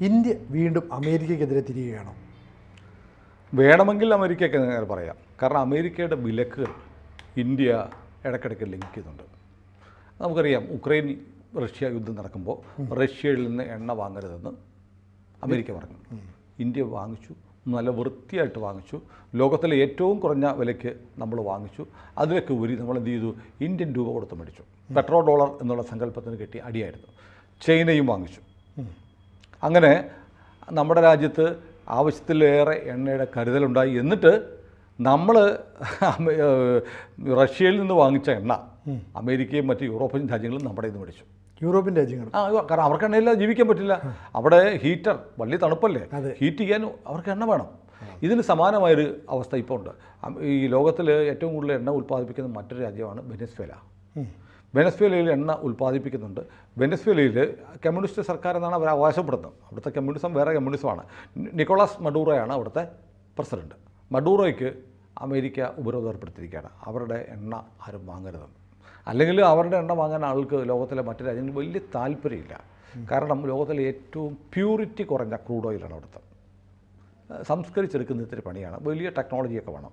India വീണ്ടും അമേരിക്കയ്ക്കെതിരെ തിരിയുകയാണോ? വേണമെങ്കിൽ അമേരിക്കയ്ക്ക് നേരെ പറയാം. കാരണം അമേരിക്കയുടെ വിലക്കുകൾ ഇന്ത്യ ഇടയ്ക്കിടയ്ക്ക് ലംഘിക്കുന്നുണ്ട് നമുക്കറിയാം ഉക്രൈൻ റഷ്യ യുദ്ധം നടക്കുമ്പോൾ റഷ്യയിൽ നിന്ന് എണ്ണ വാങ്ങരുതെന്ന് അമേരിക്ക പറഞ്ഞു. ഇന്ത്യ വാങ്ങിച്ചു നല്ല വൃത്തിയായിട്ട് വാങ്ങിച്ചു. ലോകത്തിലെ ഏറ്റവും കുറഞ്ഞ വിലയ്ക്ക് നമ്മൾ വാങ്ങിച്ചു. അതിലൊക്കെ ഉപരി നമ്മൾ എന്ത് ചെയ്തു? ഇന്ത്യൻ രൂപ കൊടുത്ത് മേടിച്ചു. പെട്രോൾ ഡോളർ എന്നുള്ള സങ്കല്പത്തിന് കിട്ടി അടിയായിരുന്നു. ചൈനയും വാങ്ങിച്ചു. അങ്ങനെ നമ്മുടെ രാജ്യത്ത് ആവശ്യത്തിലേറെ എണ്ണയുടെ കരുതലുണ്ടായി എന്നിട്ട് നമ്മൾ റഷ്യയിൽ നിന്ന് വാങ്ങിച്ച എണ്ണ അമേരിക്കയും മറ്റ് യൂറോപ്യൻ രാജ്യങ്ങളും നമ്മുടെ ഇന്ന് മേടിച്ചു. യൂറോപ്യൻ രാജ്യങ്ങൾ ആ കാരണം അവർക്ക് എണ്ണയില്ല ജീവിക്കാൻ പറ്റില്ല. അവിടെ ഹീറ്റർ വലിയ തണുപ്പല്ലേ? ഹീറ്റ് ചെയ്യാൻ അവർക്ക് എണ്ണ വേണം. ഇതിന് സമാനമായൊരു അവസ്ഥ ഇപ്പോൾ ഉണ്ട്. ഈ ലോകത്തിൽ ഏറ്റവും കൂടുതൽ എണ്ണ ഉൽപ്പാദിപ്പിക്കുന്ന മറ്റൊരു രാജ്യമാണ് വെനസ്വേല. വെനസ്വേലയിൽ എണ്ണ ഉൽപ്പാദിപ്പിക്കുന്നുണ്ട്. വെനസ്വേലയിൽ കമ്മ്യൂണിസ്റ്റ് സർക്കാർ എന്നാണ് അവർ അവകാശപ്പെടുന്നത്. അവിടുത്തെ കമ്മ്യൂണിസം വേറെ കമ്മ്യൂണിസമാണ്. നിക്കോളാസ് മഡൂറോയാണ് അവിടുത്തെ പ്രസിഡന്റ്. മഡൂറോയ്ക്ക് അമേരിക്ക ഉപരോധം ഏർപ്പെടുത്തിയിരിക്കുകയാണ്. അവരുടെ എണ്ണ ആരും വാങ്ങരുതെന്ന് അല്ലെങ്കിൽ അവരുടെ എണ്ണ വാങ്ങാൻ ആൾക്ക് ലോകത്തിലെ മറ്റു രാജ്യങ്ങളിൽ വലിയ താല്പര്യമില്ല. കാരണം ലോകത്തിലെ ഏറ്റവും പ്യൂരിറ്റി കുറഞ്ഞ ക്രൂഡ് ഓയിലാണ് അവിടുത്തെ. സംസ്കരിച്ചെടുക്കുന്ന ഇത്തിരി പണിയാണ്. വലിയ ടെക്നോളജിയൊക്കെ വേണം.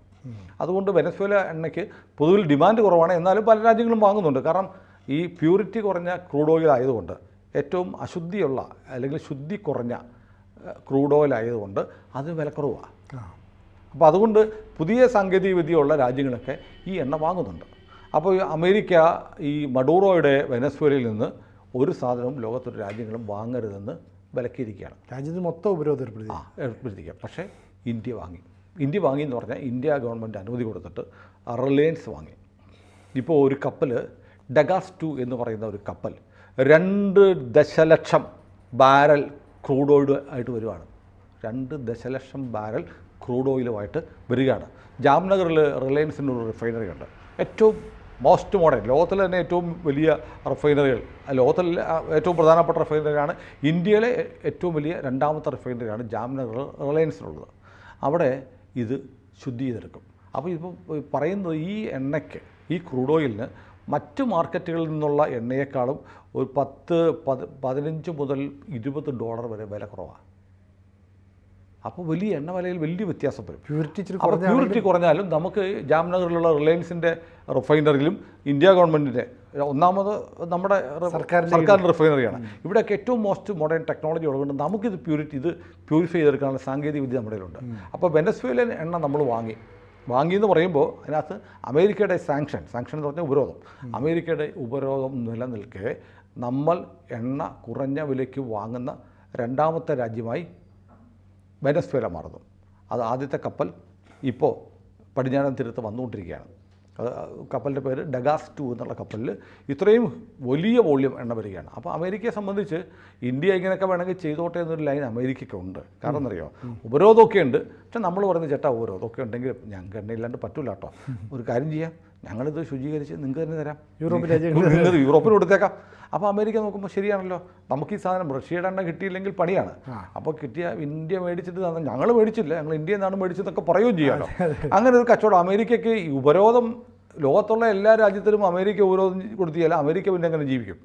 അതുകൊണ്ട് വെനസ്വേല എണ്ണയ്ക്ക് പൊതുവിൽ ഡിമാൻഡ് കുറവാണ്. എന്നാലും പല രാജ്യങ്ങളും വാങ്ങുന്നുണ്ട്. കാരണം ഈ പ്യൂരിറ്റി കുറഞ്ഞ ക്രൂഡ് ഓയിൽ ആയതുകൊണ്ട് ഏറ്റവും അശുദ്ധിയുള്ള അല്ലെങ്കിൽ ശുദ്ധി കുറഞ്ഞ ക്രൂഡ് ഓയിൽ ആയതുകൊണ്ട് അത് വിലക്കുറവാണ് അപ്പോൾ അതുകൊണ്ട് പുതിയ സാങ്കേതിക വിദ്യയുള്ള രാജ്യങ്ങളൊക്കെ ഈ എണ്ണ വാങ്ങുന്നുണ്ട്. അപ്പോൾ അമേരിക്ക ഈ മഡൂറോയുടെ വെനസ്വേലയിൽ നിന്ന് ഒരു സാധനവും ലോകത്തൊരു രാജ്യങ്ങളും വാങ്ങരുതെന്ന് വിലക്കിയിരിക്കുകയാണ് രാജ്യത്ത് മൊത്തം ഉപരോധം ഏർപ്പെടുത്തി ആ. ഏർപ്പെടുത്തിക്കുക പക്ഷേ ഇന്ത്യ വാങ്ങി. ഇന്ത്യ വാങ്ങി എന്ന് പറഞ്ഞാൽ ഇന്ത്യ ഗവൺമെന്റ് അനുമതി കൊടുത്തിട്ട് റിലയൻസ് വാങ്ങി. ഇപ്പോൾ ഒരു കപ്പൽ ഡഗാസ് ടു എന്ന് പറയുന്ന ഒരു കപ്പൽ രണ്ട് ദശലക്ഷം ബാരൽ ക്രൂഡ് ഓയിൽ ആയിട്ട് വരുവാണ്. രണ്ട് ദശലക്ഷം ബാരൽ ക്രൂഡ് ഓയിലുമായിട്ട് വരികയാണ്. ജാംനഗറിൽ റിലയൻസിന്റെ ഒരു റിഫൈനറി ഉണ്ട്. ഏറ്റവും മോസ്റ്റ് മോഡേൺ ലോകത്തിലെ തന്നെ ഏറ്റവും വലിയ റിഫൈനറികൾ ലോകത്തിലെ ഏറ്റവും പ്രധാനപ്പെട്ട റിഫൈനറിയാണ് ഇന്ത്യയിലെ ഏറ്റവും വലിയ രണ്ടാമത്തെ റിഫൈനറിയാണ് ജാംനഗർ റിലയൻസിനുള്ളത്. അവിടെ ഇത് ശുദ്ധി ചെയ്തെടുക്കും. അപ്പോൾ ഇപ്പോൾ പറയുന്നത് ഈ എണ്ണയ്ക്ക് ഈ ക്രൂഡ് ഓയിലിന് മറ്റ് മാർക്കറ്റുകളിൽ നിന്നുള്ള എണ്ണയേക്കാളും ഒരു പത്ത് പതിനഞ്ച് മുതൽ ഇരുപത് ഡോളർ വരെ വില കുറവാണ്. അപ്പോൾ വലിയ എണ്ണവലയിൽ വലിയ വ്യത്യാസം വരും. പ്യൂരിറ്റി പ്യൂരിറ്റി കുറഞ്ഞാലും നമുക്ക് ജാംനഗറിലുള്ള റിലയൻസിന്റെ റിഫൈനറിയിലും ഇന്ത്യ ഗവൺമെന്റിന്റെ ഒന്നാമത് നമ്മുടെ സർക്കാർ സർക്കാരിന്റെ റിഫൈനറിയാണ്. ഇവിടെയൊക്കെ ഏറ്റവും മോസ്റ്റ് മോഡേൺ ടെക്നോളജി ഉള്ളതുകൊണ്ട് നമുക്കിത് പ്യൂരിറ്റി ഇത് പ്യൂരിഫൈ ചെയ്തെടുക്കാനുള്ള സാങ്കേതിക വിദ്യ നമ്മുടെ കയ്യിലുണ്ട്. അപ്പോൾ വെനസ്വേലൻ എണ്ണ നമ്മൾ വാങ്ങി. വാങ്ങി എന്ന് പറയുമ്പോൾ അതിനകത്ത് അമേരിക്കയുടെ സാങ്ഷൻ സാങ്ഷൻ എന്ന് പറഞ്ഞാൽ ഉപരോധം. അമേരിക്കയുടെ ഉപരോധം നിലനിൽക്കെ നമ്മൾ എണ്ണ കുറഞ്ഞ വിലയ്ക്ക് വാങ്ങുന്ന രണ്ടാമത്തെ രാജ്യമായി വെനസ്വേല മറന്നു. അത് ആദ്യത്തെ കപ്പൽ ഇപ്പോൾ പടിഞ്ഞാറൻ തീരത്ത് വന്നുകൊണ്ടിരിക്കുകയാണ്. അത് കപ്പലിന്റെ പേര് ഡഗാസ് ടു എന്നുള്ള കപ്പലിൽ ഇത്രയും വലിയ വോള്യം എണ്ണ വരികയാണ്. അപ്പോൾ അമേരിക്കയെ സംബന്ധിച്ച് ഇന്ത്യ ഇങ്ങനെയൊക്കെ വേണമെങ്കിൽ ചെയ്തോട്ടെ എന്നൊരു ലൈൻ അമേരിക്കയ്ക്ക് ഉണ്ട്. കാരണം എന്നറിയോ? ഉപരോധമൊക്കെ ഉണ്ട് പക്ഷെ നമ്മൾ പറയുന്ന ചേട്ടാ ഉപരോധമൊക്കെ ഉണ്ടെങ്കിൽ ഞങ്ങൾക്ക് എണ്ണയില്ലാണ്ട് പറ്റൂല കേട്ടോ ഒരു കാര്യം ചെയ്യാം. ഞങ്ങളിത് ശുചീകരിച്ച് നിങ്ങൾക്ക് തന്നെ തരാം. യൂറോപ്യൻ രാജ്യങ്ങൾ യൂറോപ്പിൽ കൊടുത്തേക്കാം. അപ്പോൾ അമേരിക്ക നോക്കുമ്പോൾ ശരിയാണല്ലോ. നമുക്ക് ഈ സാധനം റഷ്യയുടെ എണ്ണ കിട്ടിയില്ലെങ്കിൽ പണിയാണ്. അപ്പോൾ കിട്ടിയ ഇന്ത്യ മേടിച്ചിട്ട് തന്നെ ഞങ്ങൾ മേടിച്ചില്ല. ഞങ്ങൾ ഇന്ത്യയിൽ നിന്നാണ് മേടിച്ചതെന്നൊക്കെ പറയുകയും ചെയ്യാമല്ലോ അങ്ങനെ ഒരു കച്ചവടം. അമേരിക്കയ്ക്ക് ഈ ഉപരോധം ലോകത്തുള്ള എല്ലാ രാജ്യത്തിലും അമേരിക്ക ഉപരോധം കൊടുത്തിയാൽ അമേരിക്ക പിന്നെ അങ്ങനെ ജീവിക്കും?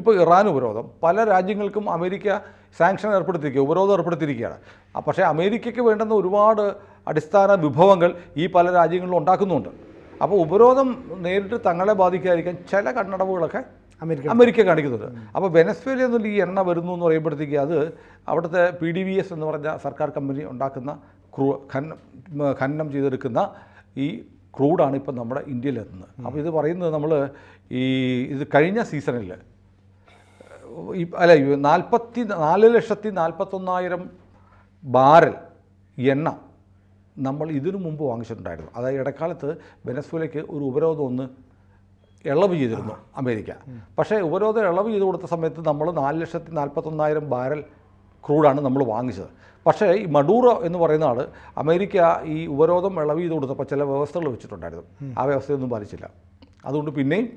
ഇപ്പോൾ ഇറാൻ ഉപരോധം. പല രാജ്യങ്ങൾക്കും അമേരിക്ക സാങ്ഷൻ ഏർപ്പെടുത്തിയിരിക്കുക ഉപരോധം ഏർപ്പെടുത്തിയിരിക്കുകയാണ്. പക്ഷേ അമേരിക്കയ്ക്ക് വേണ്ടുന്ന ഒരുപാട് അടിസ്ഥാന വിഭവങ്ങൾ ഈ പല രാജ്യങ്ങളിലും ഉണ്ടാക്കുന്നുണ്ട് അപ്പോൾ ഉപരോധം നേരിട്ട് തങ്ങളെ ബാധിക്കാതിരിക്കാൻ ചില കണ്ണടവുകളൊക്കെ അമേരിക്ക അമേരിക്ക കാണിക്കുന്നുണ്ട്. അപ്പോൾ വെനസ്വേലയിൽ നിന്നുള്ള ഈ എണ്ണ വരുന്നു എന്ന് പറയുമ്പോഴത്തേക്ക് അത് അവിടുത്തെ പി ഡി വി എസ് എന്ന് പറഞ്ഞ സർക്കാർ കമ്പനി ഉണ്ടാക്കുന്ന ക്രൂ ഖനനം ഖനനം ചെയ്തെടുക്കുന്ന ഈ ക്രൂഡാണ് ഇപ്പം നമ്മുടെ ഇന്ത്യയിലെത്തുന്നത്. അപ്പോൾ ഇത് പറയുന്നത് നമ്മൾ ഈ ഇത് കഴിഞ്ഞ സീസണിൽ ഈ അല്ല നാൽപ്പത്തി നാല് ലക്ഷത്തി നാൽപ്പത്തൊന്നായിരം ബാരൽ എണ്ണ നമ്മൾ ഇതിനു മുമ്പ് വാങ്ങിച്ചിട്ടുണ്ടായിരുന്നു. അതായത് ഇടക്കാലത്ത് വെനസ്വേലയ്ക്ക് ഒരു ഉപരോധം ഒന്ന് ഇളവ് ചെയ്തിരുന്നു അമേരിക്ക. പക്ഷേ ഉപരോധം ഇളവ് ചെയ്ത് കൊടുത്ത സമയത്ത് നമ്മൾ നാല് ലക്ഷത്തി നാൽപ്പത്തൊന്നായിരം ബാരൽ ക്രൂഡാണ് നമ്മൾ വാങ്ങിച്ചത്. പക്ഷേ ഈ മഡൂറോ എന്ന് പറയുന്ന ആൾ അമേരിക്ക ഈ ഉപരോധം ഇളവ് ചെയ്ത് കൊടുത്തപ്പോൾ ചില വ്യവസ്ഥകൾ വെച്ചിട്ടുണ്ടായിരുന്നു. ആ വ്യവസ്ഥയൊന്നും പാലിച്ചില്ല. അതുകൊണ്ട് പിന്നെയും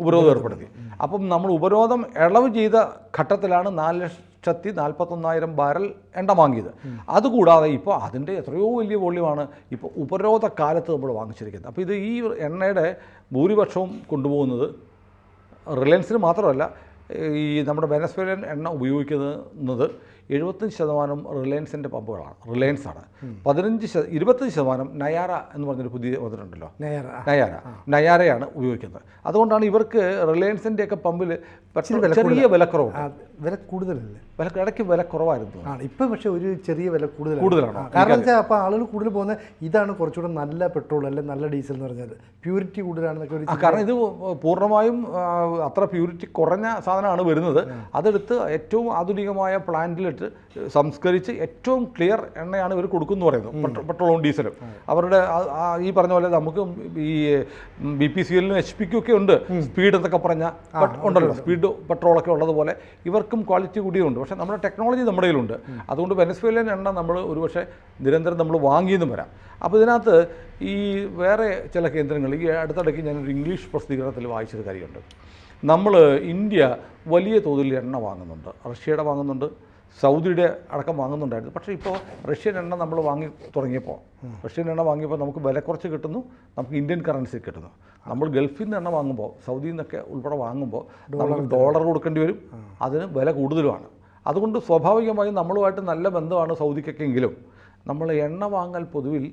ഉപരോധം ഏർപ്പെടുത്തി. അപ്പം നമ്മൾ ഉപരോധം ഇളവ് ചെയ്ത ഘട്ടത്തിലാണ് നാല് ലക്ഷത്തി നാൽപ്പത്തൊന്നായിരം ബാരൽ എണ്ണ വാങ്ങിയത് അതുകൂടാതെ ഇപ്പോൾ അതിന്റെ എത്രയോ വലിയ വോള്യമാണ് ഇപ്പോൾ ഉപരോധ കാലത്ത് നമ്മൾ വാങ്ങിച്ചിരിക്കുന്നത്. അപ്പോൾ ഇത് ഈ എണ്ണയുടെ ഭൂരിപക്ഷവും കൊണ്ടുപോകുന്നത് റിലയൻസിന് മാത്രമല്ല ഈ നമ്മുടെ വെനസ്വേലൻ എണ്ണ ഉപയോഗിക്കുന്നത് എഴുപത്തഞ്ച് ശതമാനം റിലയൻസിന്റെ പമ്പുകളാണ്. റിലയൻസ് ആണ് പതിനഞ്ച് ശത ഇരുപത്തഞ്ച് ശതമാനം നയാറ എന്ന് പറഞ്ഞൊരു പുതിയ വന്നിട്ടുണ്ടല്ലോ. നയാറ നയാര. നയാരയാണ് ഉപയോഗിക്കുന്നത്. അതുകൊണ്ടാണ് ഇവർക്ക് റിലയൻസിന്റെ ഒക്കെ പമ്പിൽ ചെറിയ വിലക്കുറവ് വില കൂടുതലല്ലേ? വില ഇടയ്ക്ക് വില കുറവായിരുന്നു. ആണ്. ഇപ്പം പക്ഷെ ഒരു ചെറിയ വില കൂടുതലാണ്. കൂടുതലാണോ? കാരണം വെച്ചാൽ അപ്പോൾ ആളുകൾ കൂടുതൽ പോകുന്നത് ഇതാണ് കുറച്ചുകൂടെ നല്ല പെട്രോൾ അല്ലെങ്കിൽ നല്ല ഡീസൽ എന്ന് പറഞ്ഞാൽ പ്യൂരിറ്റി കൂടുതലാണെന്നൊക്കെ ഒരു കാരണം ഇത് പൂർണമായും അത്ര പ്യൂരിറ്റി കുറഞ്ഞ സാധനമാണ് വരുന്നത്. അതെടുത്ത് ഏറ്റവും ആധുനികമായ പ്ലാന്റിലിട്ട് സംസ്കരിച്ച് ഏറ്റവും ക്ലിയർ എണ്ണയാണ് ഇവർ കൊടുക്കുന്നു പറയുന്നത്. പെട്രോ- പെട്രോളും ഡീസലും. അവരുടെ ഈ പറഞ്ഞ പോലെ നമുക്ക് ഈ ബി പി സി എല്ലിനും എച്ച് പിക്കും ഒക്കെ ഉണ്ട്. സ്പീഡ് എന്നൊക്കെ പറഞ്ഞാൽ ഉണ്ടല്ലോ. സ്പീഡ് പെട്രോളൊക്കെ ഉള്ളതുപോലെ ഇവർക്കും ക്വാളിറ്റി കൂടിയുണ്ട് പക്ഷേ നമ്മുടെ ടെക്നോളജി നമ്മുടെ കയ്യിലുണ്ട്. അതുകൊണ്ട് വെനസ്വേലിയൻ എണ്ണ നമ്മൾ ഒരുപക്ഷെ നിരന്തരം നമ്മൾ വാങ്ങിയെന്നും വരാം. അപ്പോൾ ഇതിനകത്ത് ഈ വേറെ ചില കേന്ദ്രങ്ങൾ ഈ അടുത്തിടയ്ക്ക് ഞാനൊരു ഇംഗ്ലീഷ് പ്രസിദ്ധീകരണത്തിൽ വായിച്ചൊരു കാര്യമുണ്ട്. നമ്മൾ ഇന്ത്യ വലിയ തോതിൽ എണ്ണ വാങ്ങുന്നുണ്ട്. റഷ്യയുടെ വാങ്ങുന്നുണ്ട്. സൗദിയുടെ അടക്കം വാങ്ങുന്നുണ്ടായിരുന്നു. പക്ഷേ ഇപ്പോൾ റഷ്യൻ എണ്ണ നമ്മൾ വാങ്ങി തുടങ്ങിയപ്പോൾ റഷ്യൻ എണ്ണ വാങ്ങിയപ്പോൾ നമുക്ക് വില കുറച്ച് കിട്ടുന്നു നമുക്ക് ഇന്ത്യൻ കറൻസി കിട്ടുന്നു. നമ്മൾ ഗൾഫിൽ നിന്ന് എണ്ണ വാങ്ങുമ്പോൾ സൗദിയിൽ നിന്നൊക്കെ ഉൾപ്പെടെ വാങ്ങുമ്പോൾ നമുക്ക് ഡോളർ കൊടുക്കേണ്ടി വരും. അതിന് വില കൂടുതലുമാണ്. അതുകൊണ്ട് സ്വാഭാവികമായും നമ്മളുമായിട്ട് നല്ല ബന്ധമാണ് സൗദിക്കൊക്കെ എങ്കിലും. നമ്മൾ എണ്ണ വാങ്ങൽ പൊതുവിൽ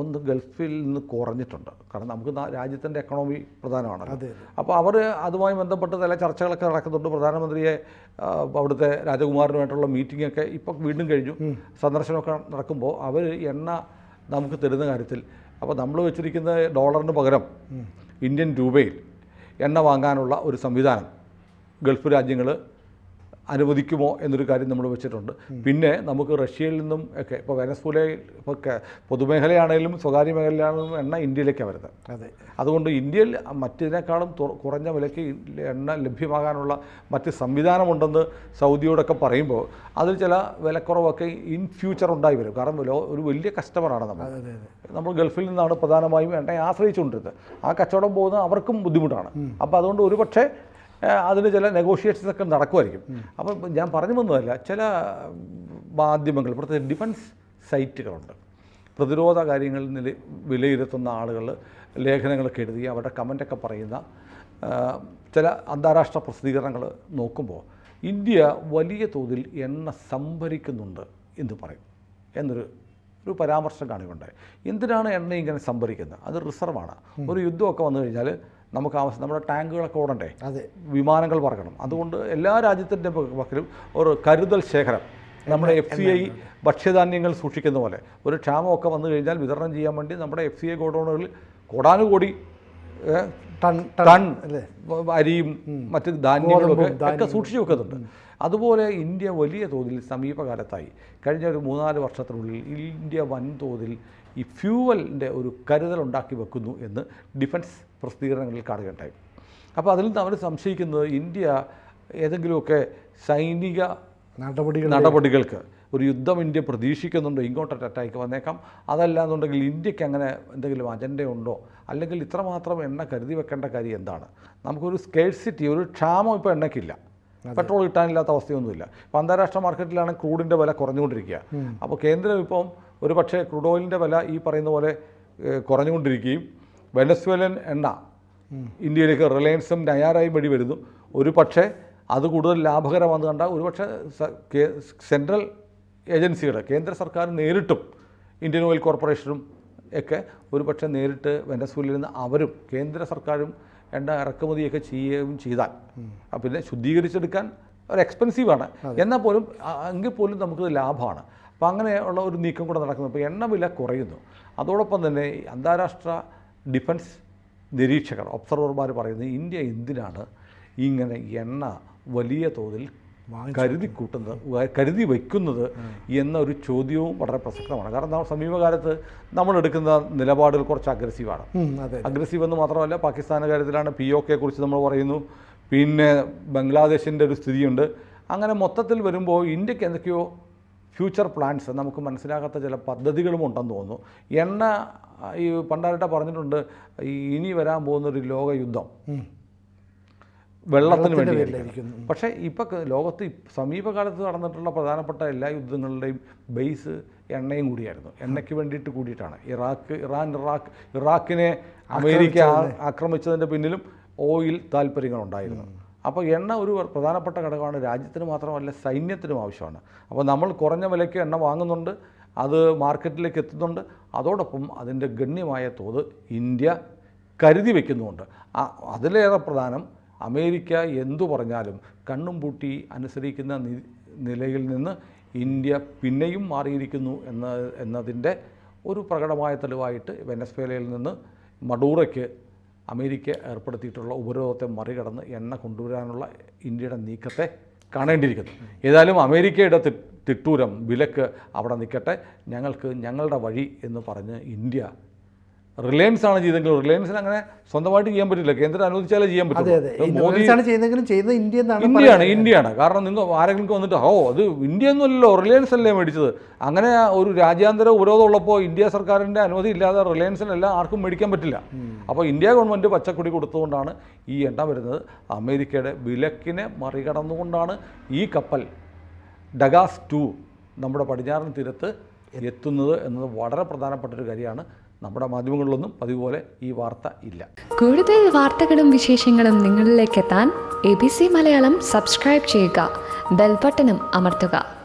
ഒന്ന് ഗൾഫിൽ നിന്ന് കുറഞ്ഞിട്ടുണ്ട്. കാരണം നമുക്ക് രാജ്യത്തിന്റെ എക്കണോമി പ്രധാനമാണ് അപ്പോൾ അവർ അതുമായി ബന്ധപ്പെട്ട് ചില ചർച്ചകളൊക്കെ നടക്കുന്നുണ്ട്. പ്രധാനമന്ത്രിയെ അവിടുത്തെ രാജകുമാരനുമായിട്ടുള്ള മീറ്റിംഗ് ഒക്കെ ഇപ്പോൾ വീണ്ടും കഴിഞ്ഞു. സന്ദർശനമൊക്കെ നടക്കുമ്പോൾ അവർ എണ്ണ നമുക്ക് തരുന്ന കാര്യത്തിൽ അപ്പോൾ നമ്മൾ വെച്ചിരിക്കുന്ന ഡോളറിന് പകരം ഇന്ത്യൻ രൂപയിൽ എണ്ണ വാങ്ങാനുള്ള ഒരു സംവിധാനം ഗൾഫ് രാജ്യങ്ങൾ അനുവദിക്കുമോ എന്നൊരു കാര്യം നമ്മൾ വെച്ചിട്ടുണ്ട്. പിന്നെ നമുക്ക് റഷ്യയിൽ നിന്നും ഒക്കെ ഇപ്പോൾ വെനസ്ഫൂലയിൽ ഇപ്പോൾ പൊതുമേഖലയാണെങ്കിലും സ്വകാര്യ മേഖലയാണെങ്കിലും എണ്ണ ഇന്ത്യയിലേക്കാണ് വരുന്നത്. അതെ. അതുകൊണ്ട് ഇന്ത്യയിൽ മറ്റതിനേക്കാളും കുറഞ്ഞ വിലയ്ക്ക് എണ്ണ ലഭ്യമാകാനുള്ള മറ്റ് സംവിധാനമുണ്ടെന്ന് സൗദിയോടൊക്കെ പറയുമ്പോൾ അതിൽ ചില വിലക്കുറവൊക്കെ ഇൻ ഫ്യൂച്ചർ ഉണ്ടായി വരും. കാരണം ഒരു വലിയ കസ്റ്റമറാണ് നമ്മൾ. നമ്മൾ ഗൾഫിൽ നിന്നാണ് പ്രധാനമായും എണ്ണയെ ആശ്രയിച്ചുകൊണ്ടിരുന്നത്. ആ കച്ചവടം പോകുന്ന അവർക്കും ബുദ്ധിമുട്ടാണ്. അപ്പോൾ അതുകൊണ്ട് ഒരു പക്ഷേ ഏഹ്, അതിന് ചില നെഗോഷിയേഷൻസ് ഒക്കെ നടക്കുമായിരിക്കും. അപ്പം ഞാൻ പറഞ്ഞു വന്നതല്ല ചില മാധ്യമങ്ങൾ പ്രത്യേകിച്ച് ഡിഫൻസ് സൈറ്റുകളുണ്ട് പ്രതിരോധ കാര്യങ്ങളിൽ നില വിലയിരുത്തുന്ന ആളുകൾ ലേഖനങ്ങളൊക്കെ എഴുതി അവരുടെ കമന്റൊക്കെ പറയുന്ന ചില അന്താരാഷ്ട്ര പ്രസിദ്ധീകരണങ്ങൾ നോക്കുമ്പോൾ ഇന്ത്യ വലിയ തോതിൽ എണ്ണ സംഭരിക്കുന്നുണ്ട് എന്ന് പറയും. എന്നൊരു ഒരു പരാമർശം കാണുകയുണ്ടായി. എന്തിനാണ് എണ്ണ ഇങ്ങനെ സംഭരിക്കുന്നത്? അത് റിസർവാണ് ഒരു യുദ്ധമൊക്കെ വന്നു കഴിഞ്ഞാൽ നമുക്ക് ആവശ്യം നമ്മുടെ ടാങ്കുകളൊക്കെ ഓടണ്ടേ? അതെ. വിമാനങ്ങൾ പറക്കണം. അതുകൊണ്ട് എല്ലാ രാജ്യത്തിന്റെ പക്കലും ഒരു കരുതൽ ശേഖരം. നമ്മുടെ എഫ് സി ഐ ഭക്ഷ്യധാന്യങ്ങൾ സൂക്ഷിക്കുന്ന പോലെ. ഒരു ക്ഷാമമൊക്കെ വന്നു കഴിഞ്ഞാൽ വിതരണം ചെയ്യാൻ വേണ്ടി നമ്മുടെ എഫ് സി ഐ ഗോഡൗണുകളിൽ കോടാനുകോടി ടൺ ടൺ അരിയും മറ്റ് ധാന്യങ്ങളും ഒക്കെ സൂക്ഷിച്ചു വെക്കുന്നുണ്ട്. അതുപോലെ ഇന്ത്യ വലിയ തോതിൽ സമീപകാലത്തായി കഴിഞ്ഞ ഒരു മൂന്നാൽ വർഷത്തിനുള്ളിൽ ഇന്ത്യ വൻതോതിൽ ഈ ഫ്യൂവലിന്റെ ഒരു കരുതൽ ഉണ്ടാക്കി വെക്കുന്നു എന്ന് ഡിഫൻസ് പ്രസിദ്ധീകരണങ്ങളിൽ കാണുകയുണ്ടായി. അപ്പോൾ അതിൽ നിന്ന് അവർ സംശയിക്കുന്നത് ഇന്ത്യ ഏതെങ്കിലുമൊക്കെ സൈനിക നടപടികൾ നടപടികൾക്ക് ഒരു യുദ്ധം ഇന്ത്യ പ്രതീക്ഷിക്കുന്നുണ്ടോ? ഇങ്ങോട്ട് അറ്റാക്ക് വന്നേക്കാം. അതല്ല എന്നുണ്ടെങ്കിൽ ഇന്ത്യയ്ക്ക് അങ്ങനെ എന്തെങ്കിലും അജണ്ടയുണ്ടോ അല്ലെങ്കിൽ ഇത്രമാത്രം എണ്ണ കരുതി വെക്കേണ്ട കാര്യം എന്താണ്? നമുക്കൊരു സ്കേഴ്സിറ്റി ഒരു ക്ഷാമം ഇപ്പോൾ എണ്ണയ്ക്കില്ല. പെട്രോൾ കിട്ടാനില്ലാത്ത അവസ്ഥയൊന്നുമില്ല. ഇപ്പോൾ അന്താരാഷ്ട്ര മാർക്കറ്റിലാണ് ക്രൂഡിന്റെ വില കുറഞ്ഞുകൊണ്ടിരിക്കുക. അപ്പോൾ കേന്ദ്രം ഇപ്പം ഒരു പക്ഷേ ക്രൂഡ് ഓയിലിന്റെ വില ഈ പറയുന്ന പോലെ കുറഞ്ഞുകൊണ്ടിരിക്കുകയും വെനസ്വേലൻ എണ്ണ ഇന്ത്യയിലേക്ക് റിലയൻസും നയാറായും വഴി വരുന്നു. ഒരു പക്ഷേ അത് കൂടുതൽ ലാഭകരമാണെന്ന് കണ്ടാൽ ഒരുപക്ഷെ സെൻട്രൽ ഏജൻസിയുടെ കേന്ദ്ര സർക്കാർ നേരിട്ടും ഇന്ത്യൻ ഓയിൽ കോർപ്പറേഷനും ഒക്കെ ഒരുപക്ഷെ നേരിട്ട് വെനസ്വേലിൽ നിന്ന് അവരും കേന്ദ്ര സർക്കാരും എണ്ണ ഇറക്കുമതിയൊക്കെ ചെയ്യുകയും ചെയ്താൽ പിന്നെ ശുദ്ധീകരിച്ചെടുക്കാൻ ഒരു എക്സ്പെൻസീവാണ് എന്നാൽ പോലും എങ്കിൽ പോലും നമുക്ക് ലാഭമാണ്. അപ്പോൾ അങ്ങനെയുള്ള ഒരു നീക്കം കൂടെ നടക്കുന്നു. അപ്പോൾ എണ്ണ വില കുറയുന്നു. അതോടൊപ്പം തന്നെ അന്താരാഷ്ട്ര ഡിഫൻസ് നിരീക്ഷകർ ഒബ്സർവർമാർ പറയുന്നത് ഇന്ത്യ എന്തിനാണ് ഇങ്ങനെ എണ്ണ വലിയ തോതിൽ കരുതി കൂട്ടുന്നത് കരുതി വയ്ക്കുന്നത് എന്നൊരു ചോദ്യവും വളരെ പ്രസക്തമാണ്. കാരണം നമ്മൾ സമീപകാലത്ത് നമ്മൾ എടുക്കുന്ന നിലപാടുകൾ കുറച്ച് അഗ്രസീവാണ് അതെ അഗ്രസീവ് എന്ന് മാത്രമല്ല പാകിസ്ഥാന്റെ കാര്യത്തിലാണ് പി ഒ കെ കുറിച്ച് നമ്മൾ പറയുന്നു. പിന്നെ ബംഗ്ലാദേശിന്റെ ഒരു സ്ഥിതിയുണ്ട്. അങ്ങനെ മൊത്തത്തിൽ വരുമ്പോൾ ഇന്ത്യയ്ക്ക് എന്തൊക്കെയോ ഫ്യൂച്ചർ പ്ലാൻസ് നമുക്ക് മനസ്സിലാകാത്ത ചില പദ്ധതികളും ഉണ്ടെന്ന് തോന്നുന്നു. എണ്ണ ഈ പണ്ടാരട്ട പറഞ്ഞിട്ടുണ്ട് ഈ ഇനി വരാൻ പോകുന്നൊരു ലോകയുദ്ധം. വെള്ളത്തിന് വേണ്ടി. പക്ഷേ ഇപ്പോൾ ലോകത്ത് സമീപകാലത്ത് നടന്നിട്ടുള്ള പ്രധാനപ്പെട്ട എല്ലാ യുദ്ധങ്ങളുടെയും ബേസ് എണ്ണയും കൂടിയായിരുന്നു. എണ്ണയ്ക്ക് വേണ്ടിയിട്ട് കൂടിയിട്ടാണ്. ഇറാഖ് ഇറാൻ ഇറാഖ് ഇറാഖിനെ അമേരിക്ക ആക്രമിച്ചതിന്റെ പിന്നിലും ഓയിൽ താല്പര്യങ്ങളുണ്ടായിരുന്നു. അപ്പോൾ എണ്ണ ഒരു പ്രധാനപ്പെട്ട ഘടകമാണ്. രാജ്യത്തിന് മാത്രമല്ല സൈന്യത്തിനും ആവശ്യമാണ്. അപ്പോൾ നമ്മൾ കുറഞ്ഞ വിലയ്ക്ക് എണ്ണ വാങ്ങുന്നുണ്ട് അത് മാർക്കറ്റിലേക്ക് എത്തുന്നുണ്ട്. അതോടൊപ്പം അതിന്റെ ഗണ്യമായ തോത് ഇന്ത്യ കരുതി വയ്ക്കുന്നുമുണ്ട് അതിലേറെ പ്രധാനം അമേരിക്ക എന്തു പറഞ്ഞാലും കണ്ണും പൂട്ടി അനുസരിക്കുന്ന നിലയിൽ നിന്ന് ഇന്ത്യ പിന്നെയും മാറിയിരിക്കുന്നു എന്ന എന്നതിന്റെ ഒരു പ്രകടമായ തെളിവായിട്ട് വെനസ്വേലയിൽ നിന്ന് മഡൂറയ്ക്ക് അമേരിക്ക ഏർപ്പെടുത്തിയിട്ടുള്ള ഉപരോധത്തെ മറികടന്ന് എണ്ണ കൊണ്ടുവരാനുള്ള ഇന്ത്യയുടെ നീക്കത്തെ കാണേണ്ടിയിരിക്കുന്നു. ഏതായാലും അമേരിക്കയുടെ തിട്ടൂരം വിലക്ക് അവിടെ നിൽക്കട്ടെ. ഞങ്ങൾക്ക് ഞങ്ങളുടെ വഴി എന്ന് പറഞ്ഞ് ഇന്ത്യ റിലയൻസ് ആണ് ചെയ്തെങ്കിൽ റിലയൻസിന് അങ്ങനെ സ്വന്തമായിട്ട് ചെയ്യാൻ പറ്റില്ല. കേന്ദ്രം അനുവദിച്ചാലേ ചെയ്യാൻ പറ്റും ഇന്ത്യയാണ് ഇന്ത്യയാണ്. കാരണം നിങ്ങൾ ആരെങ്കിലും വന്നിട്ട് ഓ അത് ഇന്ത്യ ഒന്നുമല്ലല്ലോ റിലയൻസ് അല്ലേ മേടിച്ചത്? അങ്ങനെ ഒരു രാജ്യാന്തര ഉപരോധം ഉള്ളപ്പോൾ ഇന്ത്യ സർക്കാരിന്റെ അനുമതി ഇല്ലാതെ റിലയൻസിനെല്ലാം ആർക്കും മേടിക്കാൻ പറ്റില്ല. അപ്പോൾ ഇന്ത്യ ഗവൺമെന്റ് പച്ചക്കുടി കൊടുത്തുകൊണ്ടാണ് ഈ എണ്ണ വരുന്നത്. അമേരിക്കയുടെ വിലക്കിനെ മറികടന്നുകൊണ്ടാണ് ഈ കപ്പൽ ഡഗാസ് ടു നമ്മുടെ പടിഞ്ഞാറൻ തീരത്ത് എത്തുന്നത് എന്നത് വളരെ പ്രധാനപ്പെട്ട ഒരു കാര്യമാണ്. നമ്മുടെ മാധ്യമങ്ങളിലൊന്നും പതിവ് ഈ വാർത്ത ഇല്ല. കൂടുതൽ വാർത്തകളും വിശേഷങ്ങളും നിങ്ങളിലേക്ക് എത്താൻ A B C Malayalam subscribe ചെയ്യുക. ബെൽബട്ടനും അമർത്തുക.